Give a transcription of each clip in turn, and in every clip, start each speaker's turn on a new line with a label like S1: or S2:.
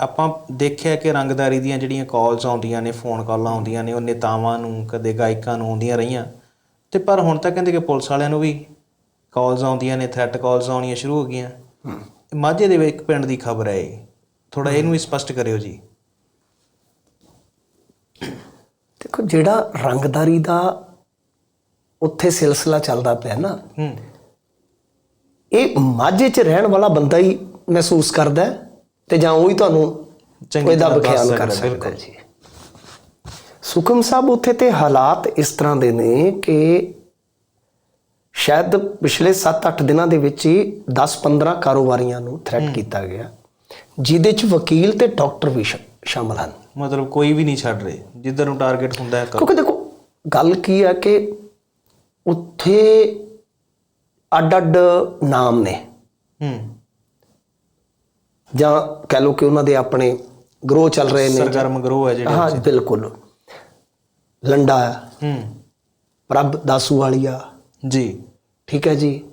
S1: ਆਪਾਂ ਦੇਖਿਆ ਕਿ ਰੰਗਦਾਰੀ ਦੀਆਂ ਜਿਹੜੀਆਂ ਕਾਲਸ ਆਉਂਦੀਆਂ ਨੇ ਫੋਨ ਕਾਲਾਂ ਆਉਂਦੀਆਂ ਨੇ ਉਹ ਨੇਤਾਵਾਂ ਨੂੰ ਕਦੇ ਗਾਇਕਾਂ ਨੂੰ ਆਉਂਦੀਆਂ ਰਹੀਆਂ। ਤੇ ਪਰ ਹੁਣ ਤਾਂ ਕਹਿੰਦੇ ਕਿ ਪੁਲਿਸ ਵਾਲਿਆਂ ਨੂੰ ਵੀ ਕਾਲਸ ਆਉਂਦੀਆਂ ਨੇ ਥ੍ਰੈਟ ਕਾਲਸ ਆਉਣੀਆਂ ਸ਼ੁਰੂ ਹੋ ਗਈਆਂ। ਮਾਝੇ ਦੇ ਵਿੱਚ ਇੱਕ ਪਿੰਡ ਦੀ ਖਬਰ ਹੈ ਇਹ ਥੋੜਾ ਇਹਨੂੰ ਵੀ ਸਪਸ਼ਟ ਕਰਿਓ ਜੀ।
S2: ਦੇਖੋ ਜਿਹੜਾ ਰੰਗਦਾਰੀ ਦਾ ਉੱਥੇ ਸਿਲਸਿਲਾ ਚੱਲਦਾ ਪਿਆ ਨਾ
S1: ਹੂੰ।
S2: ਇਹ ਮਾਝੇ 'ਚ ਰਹਿਣ ਵਾਲਾ ਬੰਦਾ ਹੀ ਮਹਿਸੂਸ ਕਰਦਾ ਹੈ। ਤੇ ਜਾਂ ਉਹ ਹੀ ਤੁਹਾਨੂੰ
S1: ਚੰਗੀ ਦੱਸ
S2: ਬਖਿਆਨ ਕਰ
S1: ਸਕਦਾ,
S2: ਜੀ। ਸੁਖਮ ਸਾਹਿਬ ਉੱਥੇ ਤੇ ਹਾਲਾਤ ਇਸ ਤਰ੍ਹਾਂ ਦੇ ਨੇ ਕਿ ਸ਼ਾਇਦ ਪਿਛਲੇ 7-8 ਦਿਨਾਂ ਦੇ ਵਿੱਚ ਹੀ 10-15 ਕਾਰੋਬਾਰੀਆਂ ਨੂੰ ਥ੍ਰੈਟ ਕੀਤਾ ਗਿਆ ਜਿਹਦੇ 'ਚ ਵਕੀਲ ਤੇ ਡਾਕਟਰ ਵੀ ਸ਼ਾਮਲ ਹਨ।
S1: ਮਤਲਬ ਕੋਈ ਵੀ ਨਹੀਂ ਛੱਡ ਰਹੇ ਜਿੱਧਰ ਨੂੰ ਟਾਰਗੇਟ ਹੁੰਦਾ ਹੈ
S2: ਕਿਉਂਕਿ ਦੇਖੋ ਗੱਲ ਕੀ ਹੈ ਕਿ ਉੱਥੇ ਅੱਡ-ਅੱਡ ਨਾਮ ਨੇ।
S1: ਹੂੰ।
S2: ਜਾਂ ਕਹਿ ਲਓ ਕਿ ਉਹਨਾਂ ਦੇ ਆਪਣੇ ਗਰੋਹ ਚੱਲ ਰਹੇ ਨੇ।
S1: ਸਰਗਰਮ ਗਰੋਹ ਹੈ ਜਿਹੜੇ
S2: ਹਾਂ ਬਿਲਕੁਲ। ਲੰਡਾ ਹੈ, ਪ੍ਰਭ ਦਾਸੂ ਵਾਲੀਆ
S1: ਜੀ।
S2: ਠੀਕ ਹੈ ਜੀ।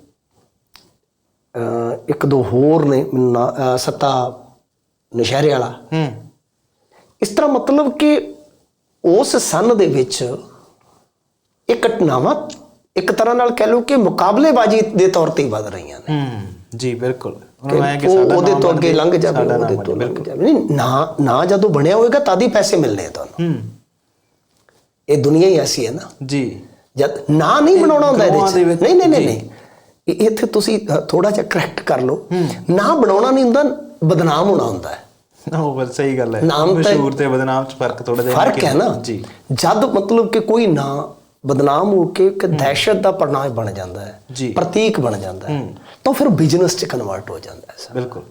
S2: ਇੱਕ ਦੋ ਹੋਰ ਨੇ ਸੱਤਾ ਨਸ਼ਹਿਰੇ ਵਾਲਾ।
S1: ਹੂੰ।
S2: ਇਸ ਤਰ੍ਹਾਂ ਮਤਲਬ ਕਿ ਉਸ ਸੰਨ ਦੇ ਵਿੱਚ ਇਹ ਘਟਨਾਵਾਂ ਇੱਕ ਤਰ੍ਹਾਂ ਨਾਲ ਕਹਿ ਲਓ ਕਿ ਮੁਕਾਬਲੇਬਾਜ਼ੀ ਦੇ ਤੌਰ ਤੇ ਵੱਧ ਰਹੀਆਂ ਨੇ।
S1: ਹੂੰ। ਜੀ ਬਿਲਕੁਲ।
S2: ਉਹਦੇ ਤੋਂ ਅੱਗੇ ਲੰਘ ਜਾਵੇ ਉਹਦੇ ਤੋਂ ਲੰਘ ਜਾਵੇ। ਨਹੀਂ ਨਾ ਨਾ ਜਦੋਂ ਬਣਿਆ ਹੋਏਗਾ ਤਦ ਹੀ ਪੈਸੇ ਮਿਲਨੇ ਆ ਤੁਹਾਨੂੰ।
S1: ਹੂੰ।
S2: ਇਹ ਦੁਨੀਆ ਹੀ ਐਸੀ ਹੈ ਨਾ।
S1: ਜੀ।
S2: ਜਦ ਨਾ ਨਹੀਂ ਬਣਾਉਣਾ ਹੁੰਦਾ ਇਹਦੇ
S1: ਵਿੱਚ-
S2: ਨਹੀਂ ਨਹੀਂ ਨਹੀਂ। ਨਹੀਂ। ਇੱਥੇ ਤੁਸੀਂ ਥੋੜਾ ਜਿਹਾ ਕਰੈਕਟ ਕਰ ਲਓ। ਨਾ ਬਣਾਉਣਾ ਨਹੀਂ ਹੁੰਦਾ ਬਦਨਾਮ ਹੋਣਾ ਹੁੰਦਾ ਹੈ।
S1: ਉਹ ਬਸ ਸਹੀ ਗੱਲ ਹੈ। ਮਸ਼ਹੂਰ ਤੇ ਬਦਨਾਮ ਚ ਫ਼ਰਕ ਥੋੜਾ ਜਿਹਾ
S2: ਫ਼ਰਕ ਹੈ ਨਾ।
S1: ਜੀ।
S2: ਜਦ ਮਤਲਬ ਕਿ ਕੋਈ ਨਾ ਬਦਨਾਮ ਹੋ ਕੇ ਇੱਕ ਦਹਿਸ਼ਤ ਦਾ ਪਰਨਾਮ ਬਣ ਜਾਂਦਾ ਹੈ। ਪ੍ਰਤੀਕ ਬਣ ਜਾਂਦਾ ਹੈ ਤਾਂ ਫਿਰ ਬਿਜ਼ਨਸ ਚ ਕਨਵਰਟ ਹੋ ਜਾਂਦਾ ਹੈ
S1: ਬਿਲਕੁਲ।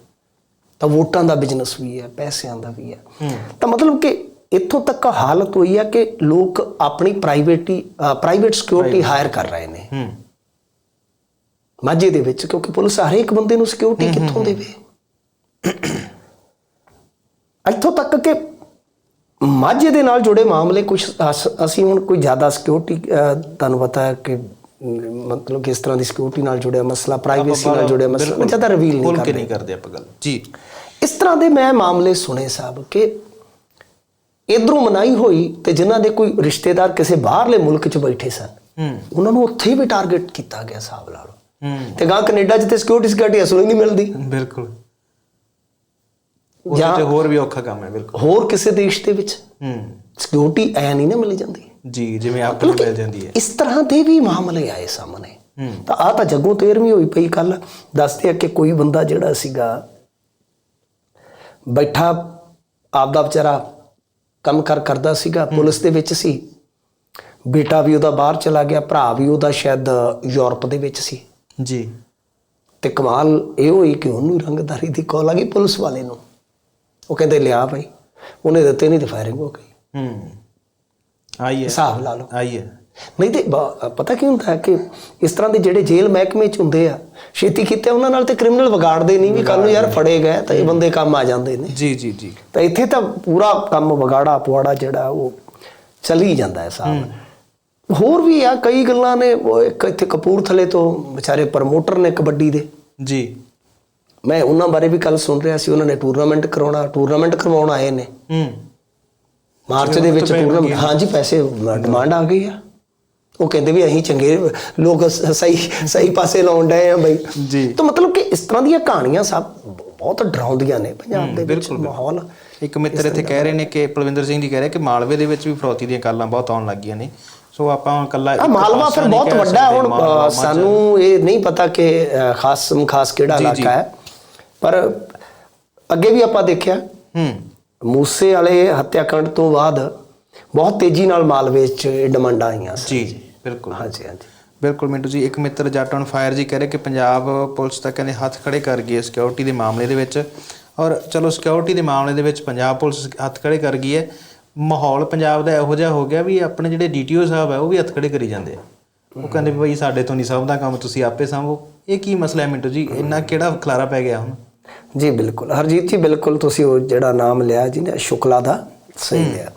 S2: ਤਾਂ ਵੋਟਾਂ ਦਾ ਬਿਜ਼ਨਸ ਵੀ ਹੈ ਪੈਸਿਆਂ ਦਾ ਵੀ ਹੈ। ਤਾਂ ਮਤਲਬ ਕਿ ਇੱਥੋਂ ਤੱਕ ਹਾਲਤ ਹੋਈ ਹੈ ਕਿ ਲੋਕ ਆਪਣੀ ਪ੍ਰਾਈਵੇਟੀ ਪ੍ਰਾਈਵੇਟ ਸਿਕਿਉਰਿਟੀ ਹਾਇਰ ਕਰ ਰਹੇ ਨੇ। ਮਾਝੇ ਦੇ ਵਿੱਚ ਕਿਉਂਕਿ ਪੁਲਿਸ ਹਰੇਕ ਬੰਦੇ ਨੂੰ ਸਿਕਿਉਰਿਟੀ ਕਿੱਥੋਂ ਦੇਵੇ? ਇੱਥੋਂ ਤੱਕ ਕਿ ਮਾਝੇ ਦੇ ਨਾਲ ਜੁੜੇ ਮਾਮਲੇ ਕੁਝ ਅਸੀਂ ਹੁਣ ਕੋਈ ਜ਼ਿਆਦਾ ਸਿਕਿਉਰਿਟੀ ਤੁਹਾਨੂੰ ਪਤਾ ਹੈ ਕਿ ਮਤਲਬ ਕਿਸ ਤਰ੍ਹਾਂ ਦੀ ਸਿਕਿਉਰਿਟੀ ਨਾਲ ਜੁੜਿਆ ਮਸਲਾ ਪ੍ਰਾਈਵੇਸੀ ਨਾਲ ਜੁੜਿਆ ਮਸਲਾ ਜ਼ਿਆਦਾ ਰਿਵੀਲ ਨਹੀਂ
S1: ਖੁੱਲ
S2: ਕਰ
S1: ਕੇ ਨਹੀਂ ਕਰਦੇ ਆਪਾਂ ਗੱਲ। ਜੀ।
S2: ਇਸ ਤਰ੍ਹਾਂ ਦੇ ਮੈਂ ਮਾਮਲੇ ਸੁਣੇ ਸਾਹਿਬ ਕਿ ਇਧਰੋਂ ਮਨਾਈ ਹੋਈ ਤੇ ਜਿਨ੍ਹਾਂ ਦੇ ਕੋਈ ਰਿਸ਼ਤੇਦਾਰ ਕਿਸੇ ਬਾਹਰਲੇ ਮੁਲਕ 'ਚ ਬੈਠੇ ਸਨ ਉਹਨਾਂ ਨੂੰ ਉੱਥੇ ਵੀ ਟਾਰਗੇਟ ਕੀਤਾ ਗਿਆ ਹਿਸਾਬ ਲਾ ਲਓ
S1: ਹੂੰ।
S2: ਤੇ ਗਾਂ ਕੈਨੇਡਾ 'ਚ ਤੇ ਸਿਕਿਉਰਿਟੀ ਸਿਕਿਉਰਿਟੀ ਅਸਲ ਹੀ ਨਹੀਂ ਮਿਲਦੀ।
S1: ਬਿਲਕੁਲ। ਉਹ
S2: ਜਾਂ-
S1: ਤੇ ਹੋਰ ਵੀ ਔਖਾ ਕੰਮ ਹੈ ਬਿਲਕੁਲ।
S2: ਹੋਰ ਕਿਸੇ ਦੇਸ਼ ਦੇ ਵਿੱਚ
S1: ਹੂੰ।
S2: ਸਿਕਿਉਰਿਟੀ ਐ ਨਹੀਂ ਨਾ ਮਿਲ ਜਾਂਦੀ।
S1: ਜੀ ਜਿਵੇਂ ਆਪ ਨੂੰ ਮਿਲ ਜਾਂਦੀ ਹੈ।
S2: ਇਸ ਤਰ੍ਹਾਂ ਦੇ ਵੀ ਮਾਮਲੇ ਆਏ ਸਾਹਮਣੇ।
S1: ਹੂੰ।
S2: ਤਾਂ ਆ ਤਾਂ ਜੱਗੋਂ 13ਵੀਂ ਹੋਈ ਪਈ ਕੱਲ ਦੱਸਦੇ ਆ ਕਿ ਕੋਈ ਬੰਦਾ ਜਿਹੜਾ ਸੀਗਾ ਬੈਠਾ ਆਪਦਾ ਵਿਚਾਰਾ ਕੰਮ ਕਰ ਕਰਦਾ ਸੀਗਾ ਪੁਲਿਸ ਦੇ ਵਿੱਚ ਸੀ। ਬੇਟਾ ਵੀ ਉਹਦਾ ਬਾਹਰ ਚਲਾ ਗਿਆ ਭਰਾ ਵੀ ਉਹਦਾ ਸ਼ਾਇਦ ਯੂਰਪ ਦੇ ਵਿੱਚ ਸੀ।
S1: ਜੀ।
S2: ਤੇ ਕਮਾਲ ਇਹ ਹੋਈ ਕਿ ਉਹਨੂੰ ਰੰਗਦਾਰੀ ਦੀ ਕਾਲ ਆ ਗਈ ਪੁਲਿਸ ਵਾਲੇ ਨੂੰ। ਉਹ ਕਹਿੰਦੇ ਲਿਆ ਭਾਈ ਉਹਨੇ ਦਿੱਤੇ ਨਹੀਂ ਤੇ ਫਾਇਰਿੰਗ ਹੋ ਗਈ।
S1: ਹੂੰ। ਆਈ ਹੈ
S2: ਹਿਸਾਬ ਲਾ ਲਓ।
S1: ਆਈ ਹੈ
S2: ਨਹੀਂ ਤੇ ਪਤਾ ਕੀ ਹੁੰਦਾ ਕਿ ਇਸ ਤਰ੍ਹਾਂ ਦੇ ਜਿਹੜੇ ਜੇਲ੍ਹ ਮਹਿਕਮੇ ਚ ਹੁੰਦੇ ਆ ਛੇਤੀ ਕੀਤੇ ਉਹਨਾਂ ਨਾਲ ਤੇ ਕ੍ਰਿਮੀਨਲ ਵਿਗਾੜਦੇ ਨਹੀਂ ਵੀ ਕੱਲ ਨੂੰ ਯਾਰ ਫੜੇ ਗਏ ਤਾਂ ਇਹ ਬੰਦੇ ਕੰਮ ਆ ਜਾਂਦੇ ਨੇ।
S1: ਜੀ ਜੀ ਜੀ।
S2: ਤਾਂ ਇੱਥੇ ਤਾਂ ਪੂਰਾ ਕੰਮ ਵਿਗਾੜਾ ਪੁਆੜਾ ਜਿਹੜਾ ਉਹ ਚੱਲੀ ਜਾਂਦਾ ਹੈ ਸਾਹਿਬ ਹੋਰ ਵੀ ਆ ਕਈ ਗੱਲਾਂ ਨੇ ਉਹ ਇੱਕ ਇੱਥੇ ਕਪੂਰਥਲੇ ਤੋਂ ਵਿਚਾਰੇ ਪ੍ਰਮੋਟਰ ਨੇ ਕਬੱਡੀ ਦੇ।
S1: ਜੀ।
S2: ਮੈਂ ਉਹਨਾਂ ਬਾਰੇ ਵੀ ਕੱਲ ਸੁਣ ਰਿਹਾ ਸੀ ਉਹਨਾਂ ਨੇ ਟੂਰਨਾਮੈਂਟ ਕਰਾਉਣਾ ਟੂਰਨਾਮੈਂਟ ਕਰਵਾਉਣ ਆਏ ਨੇ।
S1: ਹੂੰ।
S2: ਮਾਰਚ ਦੇ ਵਿੱਚ ਟੂਰਨਾਮੈਂਟ ਹਾਂਜੀ ਪੈਸੇ ਡਿਮਾਂਡ ਆ ਗਈ ਆ। ਉਹ ਕਹਿੰਦੇ ਵੀ ਅਸੀਂ ਚੰਗੇ ਲੋਕ ਸਹੀ ਸਹੀ ਪਾਸੇ ਲਾਉਣ ਡਏ ਆ ਬਈ।
S1: ਜੀ।
S2: ਤਾਂ ਮਤਲਬ ਕਿ ਇਸ ਤਰ੍ਹਾਂ ਦੀਆਂ ਕਹਾਣੀਆਂ ਸਭ ਬਹੁਤ ਡਰਾਉਂਦੀਆਂ ਨੇ ਪੰਜਾਬ ਦੇ ਵਿੱਚ ਮਾਹੌਲ।
S1: ਇੱਕ ਮਿੱਤਰ ਇੱਥੇ ਕਹਿ ਰਹੇ ਨੇ ਕਿ ਪਲਵਿੰਦਰ ਸਿੰਘ ਜੀ ਕਹਿ ਰਹੇ ਕਿ ਮਾਲਵੇ ਦੇ ਵਿੱਚ ਵੀ ਫਰੌਤੀ ਦੀਆਂ ਕਾਲਾਂ ਬਹੁਤ ਆਉਣ ਲੱਗੀਆਂ ਨੇ। ਸੋ ਆਪਾਂ ਕੱਲਾ
S2: ਆ ਮਾਲਵਾ ਫਿਰ ਬਹੁਤ ਵੱਡਾ। ਹੁਣ ਸਾਨੂੰ ਇਹ ਨਹੀਂ ਪਤਾ ਕਿ ਖਾਸ ਖਾਸ ਕਿਹੜਾ ਇਲਾਕਾ ਹੈ। ਪਰ ਅੱਗੇ ਵੀ ਆਪਾਂ ਦੇਖਿਆ
S1: ਹੂੰ।
S2: ਮੂਸੇ ਵਾਲੇ ਹੱਤਿਆਕਾਂਡ ਤੋਂ ਬਾਅਦ ਬਹੁਤ ਤੇਜ਼ੀ ਨਾਲ ਮਾਲਵੇ 'ਚ ਇਹ ਡਿਮਾਂਡਾਂ ਆਈਆਂ ਸੀ
S1: ਜੀ ਜੀ ਬਿਲਕੁਲ।
S2: ਹਾਂਜੀ ਹਾਂਜੀ।
S1: ਬਿਲਕੁਲ ਮਿੰਟੂ ਜੀ ਇੱਕ ਮਿੱਤਰ ਜੱਟ ਔਨ ਫਾਇਰ ਜੀ ਕਹਿ ਰਹੇ ਕਿ ਪੰਜਾਬ ਪੁਲਿਸ ਤਾਂ ਕਹਿੰਦੇ ਹੱਥ ਖੜੇ ਕਰ ਗਈ ਹੈ ਸਿਕਿਉਰਿਟੀ ਦੇ ਮਾਮਲੇ ਦੇ ਵਿੱਚ ਔਰ ਚਲੋ ਸਿਕਿਉਰਿਟੀ ਦੇ ਮਾਮਲੇ ਦੇ ਵਿੱਚ ਪੰਜਾਬ ਪੁਲਿਸ ਹੱਥ ਖੜੇ ਕਰ ਗਈ ਹੈ। ਮਾਹੌਲ ਪੰਜਾਬ ਦਾ ਇਹੋ ਜਿਹਾ ਹੋ ਗਿਆ ਵੀ ਆਪਣੇ ਜਿਹੜੇ ਡੀਟੀਓ ਸਾਹਿਬ ਹੈ ਉਹ ਵੀ ਹੱਥ ਖੜੇ ਕਰੀ ਜਾਂਦੇ ਆ। ਉਹ ਕਹਿੰਦੇ ਵੀ ਭਾਈ ਸਾਡੇ ਤੋਂ ਨਹੀਂ ਸਮਝਦਾ ਕੰਮ ਤੁਸੀਂ ਆਪੇ ਸੰਭੋ। ਇਹ ਕੀ ਮਸਲਾ ਹੈ ਮਿੰਟੂ ਜੀ? ਇੰਨਾ ਕਿਹੜਾ ਖਲਾਰਾ ਪੈ ਗਿਆ ਹੁਣ?
S2: ਜੀ ਬਿਲਕੁਲ ਹਰਜੀਤ ਜੀ ਬਿਲਕੁਲ ਤੁਸੀਂ ਉਹ ਜਿਹੜਾ ਨਾਮ ਲਿਆ ਜਿਹਨੇ ਸ਼ੁਕਲਾ ਦਾ ਸਹੀ ਲਿਆ।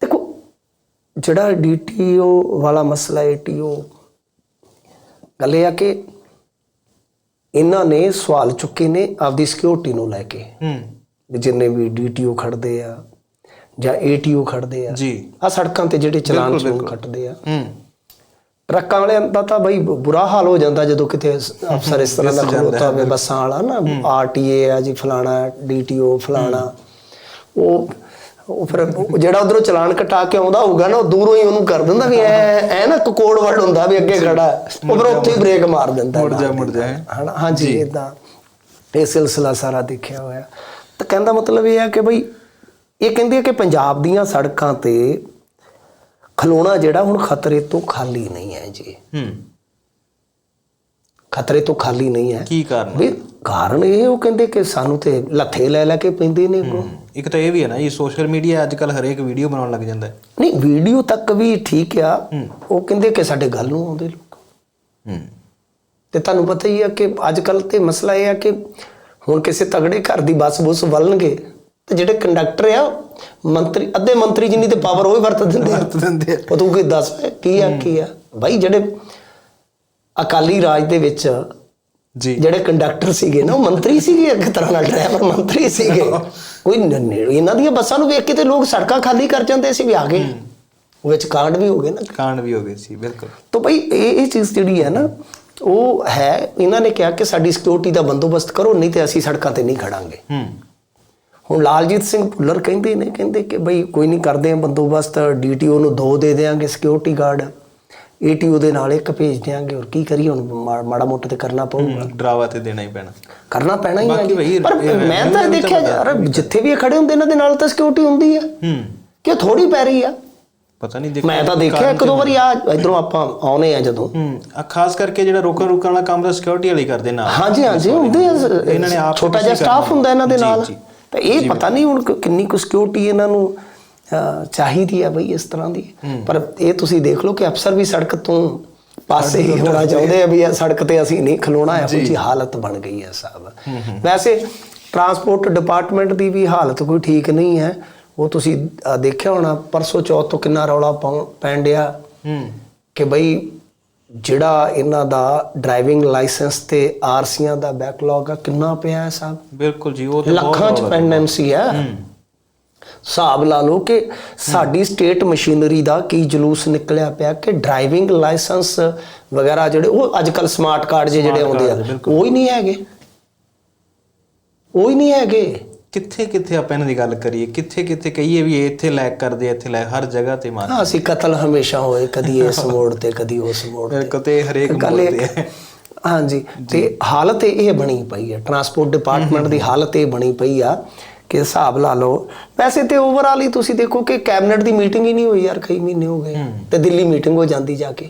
S2: ਦੇਖੋ ਜਿਹੜਾ ਡੀਟੀਓ ਵਾਲਾ ਮਸਲਾ ਏਟੀਓ ਗੱਲ ਇਹ ਆ ਕਿ ਇਹਨਾਂ ਨੇ ਸਵਾਲ ਚੁੱਕੇ ਨੇ ਆਪਦੀ ਸਿਕਿਉਰਿਟੀ ਨੂੰ ਲੈ ਕੇ।
S1: ਹੂੰ।
S2: ਜਿੰਨੇ ਵੀ ਡੀਟੀਓ ਖੜਦੇ ਆ ਜਾਂ ਏਟੀਓ ਖੜਦੇ ਆ
S1: ਜੀ।
S2: ਆ ਸੜਕਾਂ ਤੇ ਜਿਹੜੇ ਚਲਾਨ ਚਲੂਨ ਕੱਟਦੇ ਆ।
S1: ਹੂੰ।
S2: ਟਰੱਕਾਂ ਵਾਲਿਆਂ ਦਾ ਤਾਂ ਬਈ ਬੁਰਾ ਹਾਲ ਹੋ ਜਾਂਦਾ ਜਦੋਂ ਕਿਤੇ ਅਫਸਰ ਇਸ ਤਰ੍ਹਾਂ ਦਾ ਖਲੋਤਾ ਹੋਵੇ ਬੱਸਾਂ ਵਾਲਾ ਨਾ ਆਰਟੀਏ ਆ ਜੀ ਫਲਾਣਾ ਡੀਟੀਓ ਫਲਾਣਾ। ਉਹ ਉਹ ਫਿਰ ਜਿਹੜਾ ਉਧਰੋਂ ਚਲਾਨ ਕਟਾ ਕੇ ਆਉਂਦਾ ਹੋਊਗਾ ਨਾ ਉਹ ਦੂਰੋਂ ਹੀ ਉਹਨੂੰ ਕਰ ਦਿੰਦਾ ਵੀ ਐ ਐ ਨਾ ਕੋਡ ਵਰਡ ਹੁੰਦਾ ਵੀ ਅੱਗੇ ਖੜਾ ਹੈ। ਉਹ ਫਿਰ ਉੱਥੇ ਹੀ ਬ੍ਰੇਕ ਮਾਰ ਦਿੰਦਾ
S1: ਮੁੜ ਜਾ ਮੁੜ ਜਾ
S2: ਹਨਾ? ਹਾਂਜੀ ਇਦਾਂ ਇਹ ਸਿਲਸਿਲਾ ਸਾਰਾ ਦੇਖਿਆ ਹੋਇਆ। ਤਾਂ ਕਹਿੰਦਾ ਮਤਲਬ ਇਹ ਹੈ ਕਿ ਬਈ ਇਹ ਕਹਿੰਦੇ ਆ ਕਿ ਪੰਜਾਬ ਦੀਆਂ ਸੜਕਾਂ ਤੇ ਖਲੋਣਾ ਜਿਹੜਾ ਹੁਣ ਖਤਰੇ ਤੋਂ ਖਾਲੀ ਨਹੀਂ ਹੈ ਜੀ।
S1: ਹੂੰ।
S2: ਖਤਰੇ ਤੋਂ ਖਾਲੀ ਨਹੀਂ ਹੈ।
S1: ਕੀ ਕਾਰਨ
S2: ਵੀ ਕਾਰਨ ਇਹ ਉਹ ਕਹਿੰਦੇ ਕਿ ਸਾਨੂੰ ਤੇ ਲੱਥੇ ਲੈ ਲੈ ਕੇ ਪੈਂਦੇ ਨੇ ਅੱਗੋਂ।
S1: ਇੱਕ ਤਾਂ ਇਹ ਵੀ ਹੈ ਨਾ ਜੀ ਸੋਸ਼ਲ ਮੀਡੀਆ ਅੱਜ ਕੱਲ ਹਰੇਕ ਵੀਡੀਓ ਬਣਾਉਣ ਲੱਗ ਜਾਂਦਾ ਹੈ।
S2: ਨਹੀਂ ਵੀਡੀਓ ਤੱਕ ਵੀ ਠੀਕ ਆ। ਉਹ ਕਹਿੰਦੇ ਕਿ ਸਾਡੇ ਗੱਲ ਨੂੰ ਆਉਂਦੇ ਲੋਕ।
S1: ਹੂੰ।
S2: ਤੇ ਤੁਹਾਨੂੰ ਪਤਾ ਹੀ ਆ ਕਿ ਅੱਜ ਕੱਲ ਤੇ ਮਸਲਾ ਇਹ ਆ ਕਿ ਹੁਣ ਕਿਸੇ ਤਗੜੇ ਘਰ ਦੀ ਬੱਸ ਬੁੱਸ ਵਲਣਗੇ। ਤੇ ਜਿਹੜੇ ਕੰਡਕਟਰ ਆ ਮੰਤਰੀ ਅੱਧੇ ਮੰਤਰੀ ਜਿੰਨੀ ਤੇ ਪਾਵਰ ਉਹ ਹੀ ਵਰਤ ਦਿੰਦੇ ਆ।
S1: ਵਰਤ ਦਿੰਦੇ
S2: ਉਹ ਤੂੰ ਕੀ ਦੱਸ ਕੀ ਆ ਕੀ ਆ? ਭਾਈ ਜਿਹੜੇ ਅਕਾਲੀ ਰਾਜ ਦੇ ਵਿੱਚ
S1: ਜੀ।
S2: ਜਿਹੜੇ ਕੰਡਕਟਰ ਸੀਗੇ ਨਾ ਉਹ ਮੰਤਰੀ ਸੀਗੇ ਇੱਕ ਤਰ੍ਹਾਂ ਨਾਲ ਡਰਾਈਵਰ ਮੰਤਰੀ ਸੀਗੇ। ਕੋਈ ਇਹਨਾਂ ਦੀਆਂ ਬੱਸਾਂ ਨੂੰ ਵੇਖ ਕੇ ਤੇ ਲੋਕ ਸੜਕਾਂ ਖਾਲੀ ਕਰ ਜਾਂਦੇ ਸੀ ਵੀ ਆ ਗਏ। ਉਹ ਵਿੱਚ ਕਾਂਡ ਵੀ ਹੋ ਗਏ ਨਾ।
S1: ਕਾਂਡ ਵੀ ਹੋ ਗਏ ਸੀ ਬਿਲਕੁਲ।
S2: ਤਾਂ ਭਾਈ ਇਹ ਇਹ ਚੀਜ਼ ਜਿਹੜੀ ਹੈ ਨਾ ਉਹ ਹੈ ਇਹਨਾਂ ਨੇ ਕਿਹਾ ਕਿ ਸਾਡੀ ਸਿਕਿਉਰਿਟੀ ਦਾ ਬੰਦੋਬਸਤ ਕਰੋ ਨਹੀਂ ਤੇ ਅਸੀਂ ਸੜਕਾਂ ਤੇ ਨਹੀਂ ਖੜਾਂਗੇ।
S1: ਹੂੰ।
S2: ਹੁਣ ਲਾਲਜੀਤ ਸਿੰਘ ਭੁੱਲਰ ਕਹਿੰਦੇ ਨੇ ਕਹਿੰਦੇ ਕਿ ਬਈ ਕੋਈ ਨਹੀਂ ਕਰਦੇ ਆ ਬੰਦੋਬਸਤ ਡੀਟੀਓ ਨੂੰ ਦੋ ਦੇ ਦੇਾਂਗੇ ਸਿਕਿਉਰਿਟੀ ਗਾਰਡ ਏਟੀਓ ਦੇ ਨਾਲ ਇੱਕ ਭੇਜ ਦਿਆਂਗੇ ਔਰ ਕੀ ਕਰੀਏ ਹੁਣ ਮਾੜਾ ਮੋਟਾ ਤੇ ਕਰਨਾ ਪਊਗਾ।
S1: ਡਰਾਵਾ ਤੇ ਦੇਣਾ ਹੀ ਪੈਣਾ।
S2: ਕਰਨਾ ਪੈਣਾ ਹੀ ਹੈ ਪਰ ਮੈਂ ਤਾਂ ਦੇਖਿਆ। ਯਾਰ ਜਿੱਥੇ ਵੀ ਇਹ ਖੜੇ ਹੁੰਦੇ ਇਹਨਾਂ ਦੇ ਨਾਲ ਤਾਂ ਸਿਕਿਉਰਿਟੀ ਹੁੰਦੀ ਆ।
S1: ਹੂੰ।
S2: ਕਿ ਥੋੜੀ ਪੈ ਰਹੀ ਆ।
S1: ਪਤਾ ਨਹੀਂ ਦੇਖ
S2: ਮੈਂ ਤਾਂ ਦੇਖਿਆ ਇੱਕ ਦੋ ਵਾਰੀ ਆ ਇਧਰੋਂ ਆਪਾਂ ਆਉਨੇ ਆ ਜਦੋਂ।
S1: ਹੂੰ ਆ ਖਾਸ ਕਰਕੇ ਜਿਹੜਾ ਰੋਕਣ ਰੁਕਣ ਵਾਲਾ ਕੰਮ ਦਾ ਸਿਕਿਉਰਿਟੀ ਵਾਲੇ ਕਰਦੇ ਨਾਲ।
S2: ਹਾਂਜੀ ਹਾਂਜੀ ਹੁੰਦੇ ਆ।
S1: ਇਹਨਾਂ ਨੇ ਆਪ
S2: ਛੋਟਾ ਜਿਹਾ। ਸਟਾਫ ਹੁੰਦਾ ਇਹਨਾਂ ਦੇ
S1: ਜੀ,
S2: ਨਾਲ।
S1: ਜੀ।
S2: ਤਾਂ ਇਹ ਪਤਾ ਨਹੀਂ ਹੁਣ ਕਿੰਨੀ ਕੁ ਸਿਕਿਉਰਿਟੀ ਇਹਨਾਂ ਨੂੰ ਚਾਹੀਦੀ ਆ ਬਈ ਇਸ ਤਰ੍ਹਾਂ ਦੀ। ਪਰ ਇਹ ਤੁਸੀਂ ਦੇਖ ਲਓ ਕਿ ਅਫਸਰ ਵੀ ਸੜਕ ਤੋਂ ਪਾਸੇ ਹੀ ਹੋਣਾ ਚਾਹੁੰਦੇ ਆ ਵੀ ਇਹ ਸੜਕ ਤੇ ਅਸੀਂ ਨਹੀਂ ਖਲੋਣਾ ਇਹੋ ਜਿਹੀ ਹਾਲਤ ਬਣ ਗਈ ਹੈ ਸਾਹਿਬ ਵੈਸੇ ਟਰਾਂਸਪੋਰਟ ਡਿਪਾਰਟਮੈਂਟ ਦੀ ਵੀ ਹਾਲਤ ਕੋਈ ਠੀਕ ਨਹੀਂ ਹੈ। ਉਹ ਤੁਸੀਂ ਦੇਖਿਆ ਹੋਣਾ ਪਰਸੋਂ ਚੌਥ ਤੋਂ ਕਿੰਨਾ ਰੌਲਾ ਪੈਣ ਡਿਆ।
S1: ਹੂੰ।
S2: ਕਿ ਬਈ ਜਿਹੜਾ ਇਹਨਾਂ ਦਾ ਡਰਾਈਵਿੰਗ ਲਾਇਸੈਂਸ ਤੇ ਆਰਸੀਆਂ ਦਾ ਬੈਕਲੌਗ ਆ ਕਿੰਨਾ ਪਿਆ ਹੈ ਸਾਹਿਬ
S1: ਬਿਲਕੁਲ ਜੀ ਉਹ ਤੇ
S2: ਲੱਖਾਂ ਚ ਪੈਂਡੈਂਸੀ ਹੈ। ਹਿਸਾਬ ਲਾ ਲਓ ਕਿ ਸਾਡੀ ਸਟੇਟ ਮਸ਼ੀਨਰੀ ਦਾ ਕੀ ਜਲੂਸ ਨਿਕਲਿਆ ਪਿਆ ਕਿ ਡਰਾਈਵਿੰਗ ਲਾਇਸੈਂਸ ਵਗੈਰਾ ਜਿਹੜੇ ਉਹ ਅੱਜ ਕੱਲ ਸਮਾਰਟ ਕਾਰਡ ਜਿਹੜੇ ਆਉਂਦੇ ਆ। ਉਹ ਹੀ ਨਹੀਂ ਹੈਗੇ। ਉਹ ਹੀ ਨਹੀਂ ਹੈਗੇ।
S1: ਕਿੱਥੇ ਕਿੱਥੇ ਆਪਾਂ ਇਹਨਾਂ ਦੀ ਗੱਲ ਕਰੀਏ? ਕਿੱਥੇ ਕਿੱਥੇ ਕਹੀਏ ਵੀ ਇਹ ਇੱਥੇ ਲੈਕ ਕਰਦੇ ਇੱਥੇ ਲੈ ਹਰ ਜਗ੍ਹਾ ਤੇ ਮਾਰ
S2: ਹਾਂ ਅਸੀਂ ਕਤਲ ਹਮੇਸ਼ਾ ਹੋਏ ਕਦੀ ਇਸ ਮੋੜ ਤੇ ਕਦੀ ਉਸ ਮੋੜ ਤੇ।
S1: ਕਿਤੇ ਹਰੇਕ ਬੋਲਦੇ ਆ
S2: ਹਾਂਜੀ ਤੇ ਹਾਲਤ ਇਹ ਬਣੀ ਪਈ ਹੈ। ਟਰਾਂਸਪੋਰਟ ਡਿਪਾਰਟਮੈਂਟ ਦੀ ਹਾਲਤ ਇਹ ਬਣੀ ਪਈ ਆ ਕਿ ਹਿਸਾਬ ਲਾ ਲਓ। ਵੈਸੇ ਤੇ ਓਵਰਆਲ ਹੀ ਤੁਸੀਂ ਦੇਖੋ ਕਿ ਕੈਬਨਿਟ ਦੀ ਮੀਟਿੰਗ ਹੀ ਨਹੀਂ ਹੋਈ ਯਾਰ ਕਈ ਮਹੀਨੇ ਹੋ ਗਏ। ਤੇ ਦਿੱਲੀ ਮੀਟਿੰਗ ਹੋ ਜਾਂਦੀ ਜਾ ਕੇ।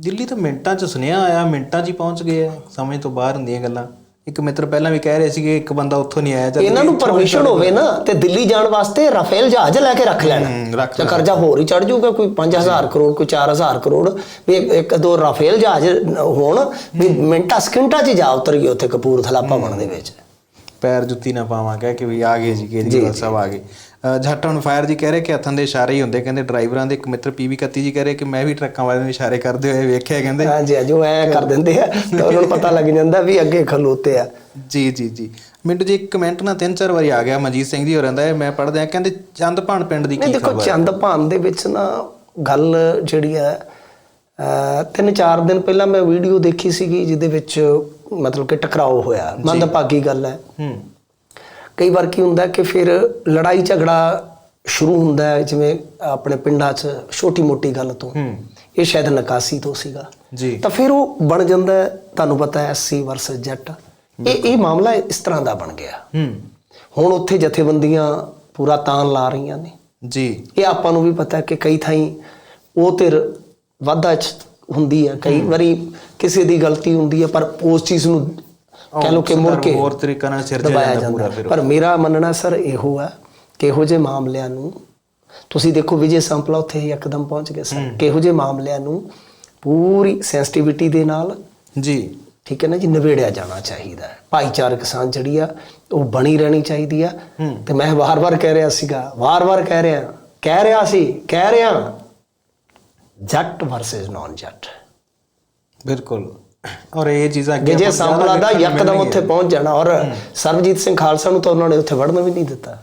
S1: ਦਿੱਲੀ ਤਾਂ ਮਿੰਟਾਂ 'ਚ ਸੁਨੇਹਾ ਆਇਆ ਮਿੰਟਾਂ 'ਚ ਹੀ ਪਹੁੰਚ ਗਏ ਸਮਝ ਤੋਂ ਬਾਹਰ ਹੁੰਦੀਆਂ ਗੱਲਾਂ। ਇੱਕ ਮਿੱਤਰ ਪਹਿਲਾਂ ਵੀ ਕਹਿ ਰਹੇ ਸੀਗੇ ਇੱਕ ਬੰਦਾ ਉੱਥੋਂ ਨਹੀਂ ਆਇਆ ਚੱਲ
S2: ਇਹਨਾਂ ਨੂੰ ਪਰਮਿਸ਼ਨ ਹੋਵੇ ਨਾ ਤੇ ਦਿੱਲੀ ਜਾਣ ਵਾਸਤੇ ਰਾਫੇਲ ਜਹਾਜ਼ ਲੈ ਕੇ ਰੱਖ ਲੈਣਾ। ਤੇ ਕਰਜ਼ਾ ਹੋਰ ਹੀ ਚੜ ਜਾਊਗਾ ਕੋਈ 5000 ਕਰੋੜ ਕੋਈ 4000 ਕਰੋੜ। ਵੀ ਇੱਕ- ਦੋ ਰਾਫੇਲ ਜਹਾਜ਼ ਹੋਣ ਵੀ ਮਿੰਟਾਂ ਸਕਿੰਟਾਂ 'ਚ ਜਾ ਉਤਰ ਗਏ ਉੱਥੇ ਕਪੂਰਥਲਾ ਭਵਨ ਦੇ ਵਿੱਚ।
S1: ਪੈਰ ਜੁੱਤੀ ਨਾ ਪਾਵਾਂ ਕਹਿ ਕੇ ਵੀ ਆ ਗਏ ਜੀ ਕੇਜਰੀਵਾਲ ਸਾਹਿਬ ਆ ਗਏ। ਜੱਟ ਹੁਣ ਫਾਇਰ ਜੀ ਕਹਿ ਰਹੇ ਕਿ ਹੱਥਾਂ ਦੇ ਇਸ਼ਾਰੇ ਹੀ ਹੁੰਦੇ ਕਹਿੰਦੇ ਡਰਾਈਵਰਾਂ ਦੇ ਇੱਕ ਮਿੱਤਰ ਪੀਵੀ 31 ਜੀ ਕਹਿ ਰਹੇ ਕਿ ਮੈਂ ਵੀ ਟਰੱਕਾਂ ਵਾਲਿਆਂ ਨੂੰ ਇਸ਼ਾਰੇ ਕਰਦੇ ਹੋਏ ਵੇਖਿਆ ਕਹਿੰਦੇ।
S2: ਹਾਂਜੀ ਹਾਂਜੀ ਉਹ ਐ ਕਰ ਦਿੰਦੇ ਆ ਤਾਂ ਉਹਨਾਂ ਨੂੰ ਪਤਾ ਲੱਗ ਜਾਂਦਾ ਵੀ ਅੱਗੇ ਖਲੋਤੇ ਆ।
S1: ਜੀ ਜੀ ਜੀ। ਮਿੰਟੂ ਜੀ ਇੱਕ ਕਮੈਂਟ ਨਾ ਤਿੰਨ ਚਾਰ ਵਾਰੀ ਆ ਗਿਆ ਮਨਜੀਤ ਸਿੰਘ ਜੀ ਹੋਰਾਂ ਦਾ ਮੈਂ ਪੜ੍ਹਦਾ ਕਹਿੰਦੇ ਚੰਦਪਾਣ ਪਿੰਡ ਦੀ ਕੀ
S2: ਦੇਖੋ
S1: ਖਬਰ
S2: ਚੰਦ ਭਾਨ ਦੇ ਵਿੱਚ ਨਾ ਗੱਲ ਜਿਹੜੀ ਅਹ, ਤਿੰਨ ਚਾਰ ਦਿਨ ਪਹਿਲਾਂ ਮੈਂ ਵੀਡੀਓ ਦੇਖੀ ਸੀਗੀ ਜਿਹਦੇ ਵਿੱਚ ਮਤਲਬ ਕਿ ਟਕਰਾਓ ਹੋਇਆ ਮੰਦਭਾਗੀ ਗੱਲ ਹੈ।
S1: ਹੂੰ।
S2: ਕਈ ਵਾਰ ਕੀ ਹੁੰਦਾ ਕਿ ਫਿਰ ਲੜਾਈ ਝਗੜਾ ਸ਼ੁਰੂ ਹੁੰਦਾ ਹੈ ਜਿਵੇਂ ਆਪਣੇ ਪਿੰਡਾਂ 'ਚ ਛੋਟੀ ਮੋਟੀ ਗੱਲ ਤੋਂ।
S1: ਹੂੰ।
S2: ਇਹ ਸ਼ਾਇਦ ਨਕਾਸੀ ਤੋਂ ਸੀਗਾ।
S1: ਜੀ।
S2: ਤਾਂ ਫਿਰ ਉਹ ਬਣ ਜਾਂਦਾ ਤੁਹਾਨੂੰ ਪਤਾ ਹੈ ਐਸਸੀ ਵਰਸਸ ਜੱਟ। ਇਹ ਇਹ ਮਾਮਲਾ ਇਸ ਤਰ੍ਹਾਂ ਦਾ ਬਣ ਗਿਆ।
S1: ਹੂੰ।
S2: ਹੁਣ ਉੱਥੇ ਜਥੇਬੰਦੀਆਂ ਪੂਰਾ ਤਾਨ ਲਾ ਰਹੀਆਂ ਨੇ।
S1: ਜੀ।
S2: ਇਹ ਆਪਾਂ ਨੂੰ ਵੀ ਪਤਾ ਹੈ ਕਿ ਕਈ ਥਾਈਂ ਉਹ ਧਿਰ ਵਾਧਾ ਚ ਹੁੰਦੀ ਹੈ ਕਈ ਵਾਰੀ ਕਿਸੇ ਦੀ ਗਲਤੀ ਹੁੰਦੀ ਹੈ ਪਰ ਉਸ ਚੀਜ਼ ਨੂੰ ਕਹਿ ਲਓ ਕਿ ਮੁੜ ਕੇ
S1: ਹੋਰ ਤਰੀਕਾ ਨਾਲ ਸਿਰ
S2: ਦਬਾਇਆ
S1: ਜਾਂਦਾ। ਪੂਰਾ ਫਿਰ
S2: ਪਰ ਮੇਰਾ ਮੰਨਣਾ ਸਰ ਇਹੋ ਹੈ ਕਿ ਇਹੋ ਜਿਹੇ ਮਾਮਲਿਆਂ ਨੂੰ ਤੁਸੀਂ ਦੇਖੋ ਵਿਜੇ ਸੰਪਲਾ ਉੱਥੇ ਹੀ ਇੱਕਦਮ ਪਹੁੰਚ ਗਏ ਸਰ। ਕਿ ਇਹੋ ਜਿਹੇ ਮਾਮਲਿਆਂ ਨੂੰ ਪੂਰੀ ਸੈਂਸਿਟੀਵਿਟੀ ਦੇ ਨਾਲ
S1: ਜੀ।
S2: ਠੀਕ ਹੈ ਨਾ ਜੀ ਨਿਬੇੜਿਆ ਜਾਣਾ ਚਾਹੀਦਾ ਹੈ। ਭਾਈਚਾਰਕ ਸਾਂਝ ਜਿਹੜੀ ਆ ਉਹ ਬਣੀ ਰਹਿਣੀ ਚਾਹੀਦੀ ਆ। ਤੇ ਮੈਂ ਵਾਰ-ਵਾਰ ਕਹਿ ਰਿਹਾ ਸੀਗਾ ਵਾਰ-ਵਾਰ ਕਹਿ ਰਿਹਾ ਕਹਿ ਰਿਹਾ ਸੀ ਕਹਿ ਰਿਹਾ। ਜੱਟ ਵਰਸਸ ਨਾਨ ਜੱਟ
S1: ਬਿਲਕੁਲ। ਔਰ ਇਹ ਚੀਜ਼ਾਂ ਅੱਗੇ ਜ਼ਿਆਦਾ
S2: ਸਾਂਪਲਾ ਦਾ ਯਕਦਮ। ਉੱਥੇ ਪਹੁੰਚ ਜਾਣਾ ਔਰ ਸਰਬਜੀਤ ਸਿੰਘ ਖਾਲਸਾ ਨੂੰ ਤਾਂ ਉਹਨਾਂ ਨੇ ਉੱਥੇ ਵੜਨ ਵੀ ਨਹੀਂ ਦਿੱਤਾ।